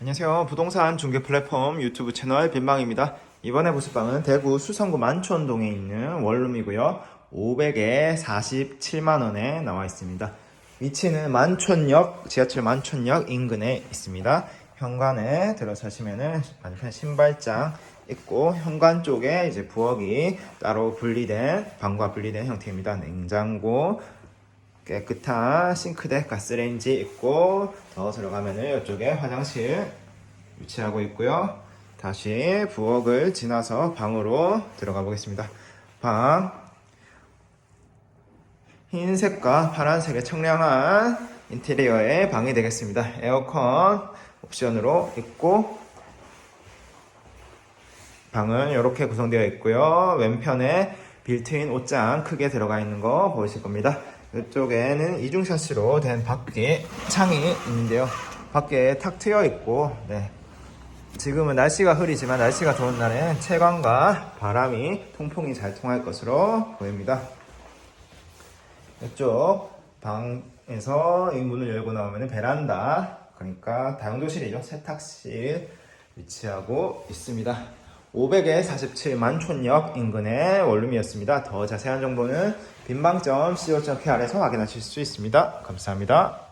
안녕하세요. 부동산 중개 플랫폼 유튜브 채널 빈방입니다. 이번에 보실 방은 대구 수성구 만촌동에 있는 원룸이고요. 500에 47만 원에 나와 있습니다. 위치는 만촌역, 지하철 만촌역 인근에 있습니다. 현관에 들어서시면은 반편 신발장 있고 현관 쪽에 이제 부엌이 따로 분리된 방과 분리된 형태입니다. 냉장고, 깨끗한 싱크대, 가스레인지 있고 더 들어가면은 이쪽에 화장실 위치하고 있고요. 다시 부엌을 지나서 방으로 들어가 보겠습니다. 방 흰색과 파란색의 청량한 인테리어의 방이 되겠습니다. 에어컨 옵션으로 있고 방은 이렇게 구성되어 있고요. 왼편에 빌트인 옷장 크게 들어가 있는 거 보이실 겁니다. 이쪽에는 이중 샤시로 된 밖에 창이 있는데요. 밖에 탁 트여 있고, 네. 지금은 날씨가 흐리지만 날씨가 더운 날엔 채광과 바람이 통풍이 잘 통할 것으로 보입니다. 이쪽 방에서 이 문을 열고 나오면 베란다, 그러니까 다용도실이죠. 세탁실 위치하고 있습니다. 500에 47만 촌역 인근의 원룸이었습니다. 더 자세한 정보는 빈방점 co.kr에서 확인하실 수 있습니다. 감사합니다.